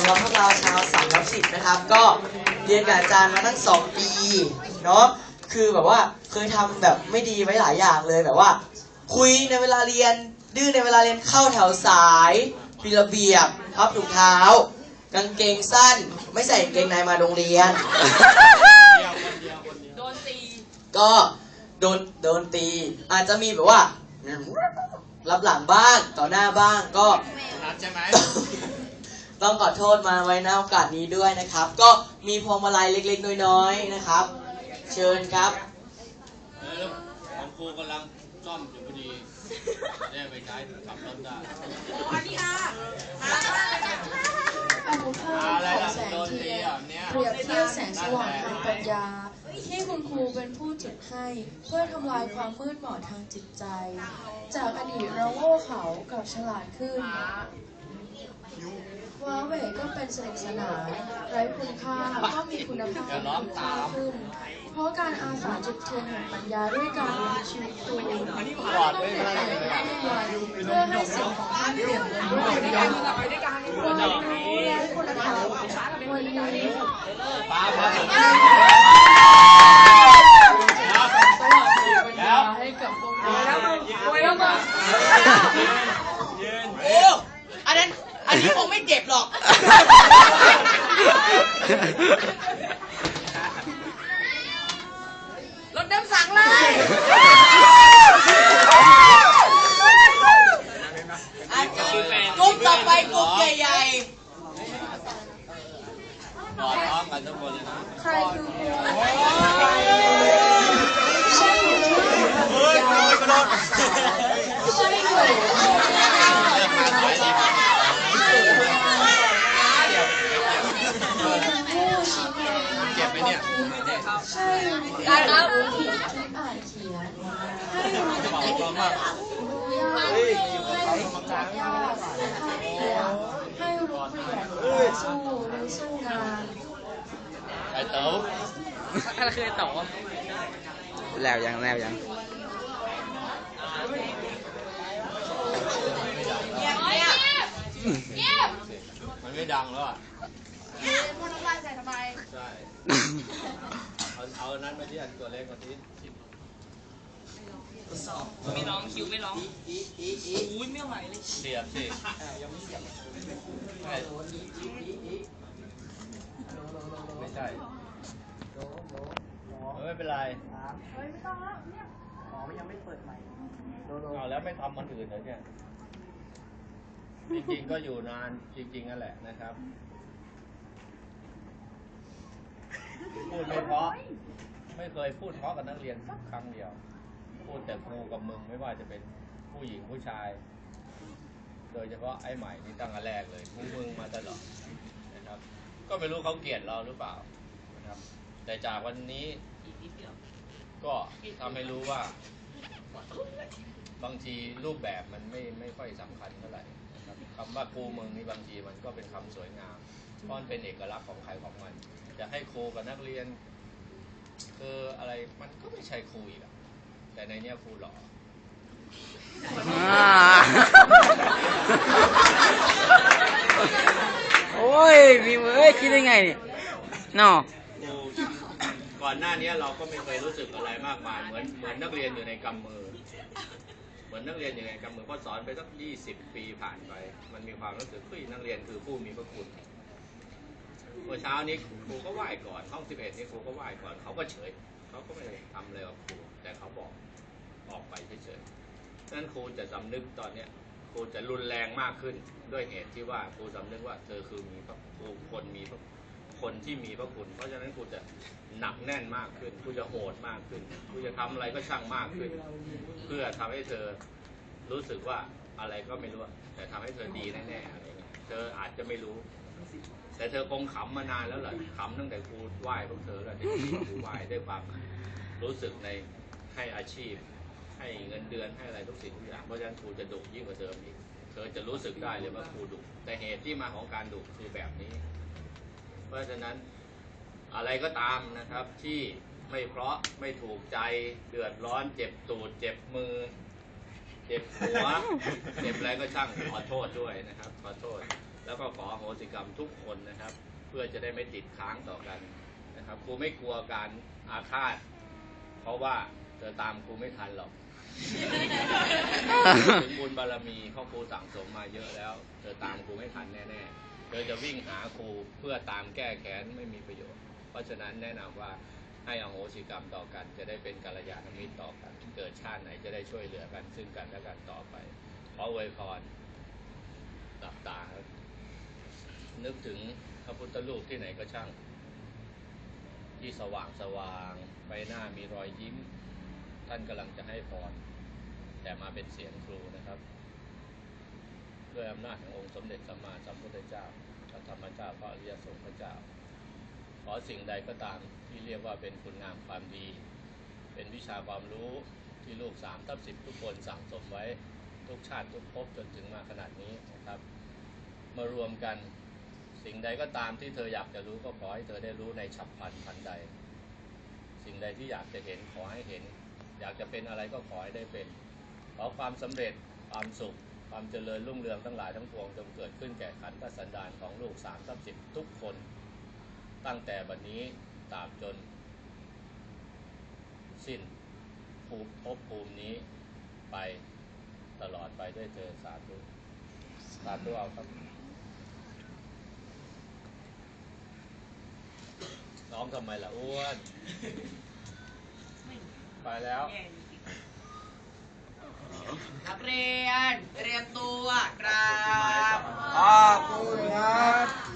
ำหรับพวกเราชาวสามรับสิบนะครับ ก็เรียนกับอาจารย์มาตั้งสองปีเนาะคือแบบว่าเคยทำแบบไม่ดีไว้หลายอย่างเลยแบบว่า คุยในเวลาเรียนดื้อในเวลาเรียนเข้าแถวสายปีระเบียบพับถุงเท้า กางเกงสั้น ไม่ใส่กางเกงในมาโรงเรียน โดนตี ก็โดนโดนตี อาจจะมีแบบว่ารับหลังบ้างต่อหน้าบ้างก็รัดใช่ไหม ต้องขอโทษมาไว้ในโอกาสนี้ด้วยนะครับ ก็มีพวงมาลัยเล็กๆ น้อยๆนะครับ เชิญครับเออของครูกำลังซ่อมอยู่พอดีได้ไปใช้ขับรถได้อนุภาพของแสงเทียนเปรียบเทียบแสงสว่างทางปัญญา ที่คุณครูเป็นผู้จุดให้ เพื่อทำลายความมืดบอดทางจิตใจ จากอดีตเราโง่เขากลับฉลาดขึ้น ว้าเหวก็เป็นสนุกสนานไร้คุณค่าก็มีคุณภาพที่มีค่าขึ้น เพราะการอาสาจุดเทียนแห่งปัญญาด้วยการมีชีวิตครูไม่ต้องเปลี่ยนแปลงทุกวันเพื่อให้สิ่งของท่านเปลี่ยนเป็นรูปแบบความรู้และคุณธรรมวันนี้ ป้าพาผม สว่างปัญญาให้กับพวกเราแล้วมึงแล้วมึง โอ้อันนั้น อันนี้คงไม่เจ็บหรอก รถน้ำสังเลย อันกลุ่มต่อไปกลุ่มใหญ่ ก อดพร้อมกันทุกคนเลยนะใครคือครูใช่หรือไม่ใช่หรือเจ็บไหมเนี่ยใช่ได้ครับที่อ่านเขียนให้รู้จักรู้ยาให้รู้จักยากให้เปลี่ยนให้รู้เปลี่ยนสู้หรือสู้งาน อ้เต๋ออะไรคือต่อแล้วยังแล้วยังมันไม่ดังแล้วอะพูดน้ำลายใส่ทำไม ใช่ เอาเอาอันนั้นมาที่อันตัวเล็กมาที่ไม่ร้องคิวไม่ร้องอุ้ยไม่ไหวเลยเสียบสิไม่ไม่ใช่เออไม่เป็นไร เฮ้ยไม่ต้อาแล้วไม่ทำมันอื่นเหรอเนี่ย จริงๆก็อยู่นานจริงๆนั่นแหละนะครับ พูดไม่เพราะ ไม่เคยพูดเพราะกับนักเรียนสักครั้งเดียว พูดแต่ครูกับมึงไม่ว่าจะเป็นผู้หญิงผู้ชาย โดยเฉพาะไอ้ใหม่นี่ตั้งแต่แรกเลยมึงมึงมาตลอดนะครับ ก็ไม่รู้เขาเกลียดเราหรือเปล่านะครับ แต่จากวันนี้ ก็ทำให้รู้ว่า บางทีรูปแบบมันไม่ไม่ค่อยสำคัญเท่าไหร่นะครับคำว่าครูมึงนี่บางทีมันก็เป็นคำสวยงามเพราะมันเป็นเอกลักษณ์ของใครของมันจะให้ครูกับนักเรียนคืออะไรมันก็ไม่ใช่ครูอีกอะแต่ในเนี้ยครูหล่อโอ้ยพี่เอ้ยคิดได้ไงเนี่เนาะครู ก่อนหน้านี้เราก็ไม่เคยรู้สึกอะไรมากมายเหมือนเหมือนนักเรียนอยู่ในกำมือ เหมือนนักเรียนอยู่ในกำมือพอสอนไปสักยี่สิบปีผ่านไป มันมีความรู้สึกเฮ้ยนักเรียนคือผู้มีพระคุณเมื่อเช้านี้ครูก็ไหว้ก่อนห้องสิบเอ็ดนี่ครูก็ไหว้ก่อนเขาก็เฉยเขาก็ไม่ได้ทำอะไรกับครูแต่เขาบอกออกไปเฉยๆนั้นครูจะสำนึกตอนเนี้ยครูจะรุนแรงมากขึ้นด้วยเหตุที่ว่าครูสำนึกว่าเธอคือมีพระครูคนมีพระค คนที่มีพระคุณ เพราะฉะนั้นครูจะหนักแน่นมากขึ้นครูจะโหดมากขึ้นครูจะทำอะไรก็ช่างมากขึ้น เพื่อทำให้เธอรู้สึกว่าอะไรก็ไม่รู้ แต่ทำให้เธอดีแน่ๆอะไรเงี้ยเธออาจจะไม่รู้ แต่เธอคงขำมานานแล้วแหละขำตั้งแต่ครูไหว้พวกเธอแล้วที่ครูไหว้ด้วยความรู้สึกในให้อาชีพ ให้เงินเดือนให้อะไรทุกสิ่งทุกอย่างเพราะฉะนั้นครูจะดุยิ่งกว่าเดิมอีกเธอจะรู้สึกได้เลยว่าครูดุแต่เหตุที่มาของการดุคือแบบนี้ ราะฉะนั้นอะไรก็ตามนะครับที่ไม่เพราะไม่ถูกใจเดือดร้อนเจ็บตูดเจ็บมือ เจ็บหัว เจ็บอะไรก็ช่างขอโทษด้วยนะครับ ขอโทษ แล้วก็ขออโหสิกรรมทุกคนนะครับ เพื่อจะได้ไม่ติดค้างต่อกันนะครับครูไม่กลัวการอาฆาต เพราะว่าเธอตามครูไม่ทันหรอกถึงบุญบารมีของครูสั่งสมมาเยอะแล้ว เธอตามครูไม่ทันแน่ๆ เธอจะวิ่งหาครูเพื่อตามแก้แค้นไม่มีประโยชน์ เพราะฉะนั้นแนะนำว่าให้อโหสิกรรมต่อกัน จะได้เป็นกัลยาณมิตรต่อกัน เกิดชาติไหนจะได้ช่วยเหลือกันซึ่งกันและกันต่อไป ขออวยพรหลับตาครับนึกถึงพระพุทธรูปที่ไหนก็ช่าง ที่สว่างสว่างใบหน้ามีรอยยิ้ม ท่านกำลังจะให้พรแต่มาเป็นเสียงครูนะครับ ด้วยอำนาจขององค์สมเด็จสัมมาสัมพุทธเจ้าพระธรรมเจ้าพระอริยสงฆ์พระเจ้า ขอสิ่งใดก็ตามที่เรียกว่าเป็นคุณงามความดี เป็นวิชาความรู้ที่ลูกสามทับสิบทุกคนสั่งสมไว้ทุกชาติทุกภพจนถึงมาขนาดนี้นะครับ มารวมกันสิ่งใดก็ตามที่เธออยากจะรู้ก็ขอให้เธอได้รู้ในฉับพลันพันใด สิ่งใดที่อยากจะเห็นขอให้เห็น อยากจะเป็นอะไรก็ขอให้ได้เป็นขอความสำเร็จความสุข ความเจริญรุ่งเรืองทั้งหลายทั้งปวงจงเกิดขึ้นแก่ขันธสันดานของลูกสามทับสิบทุกคน ตั้งแต่บัดนนี้ตราบจน สิ้นภูมิภพภูมินี้ไปตลอดไปด้วยเธอสาธุสาธุเอาครับ น้องทำไมล่ะอ้วน ไปแล้ว นักเรียนเรียนตัวกราบขอบคุณครับ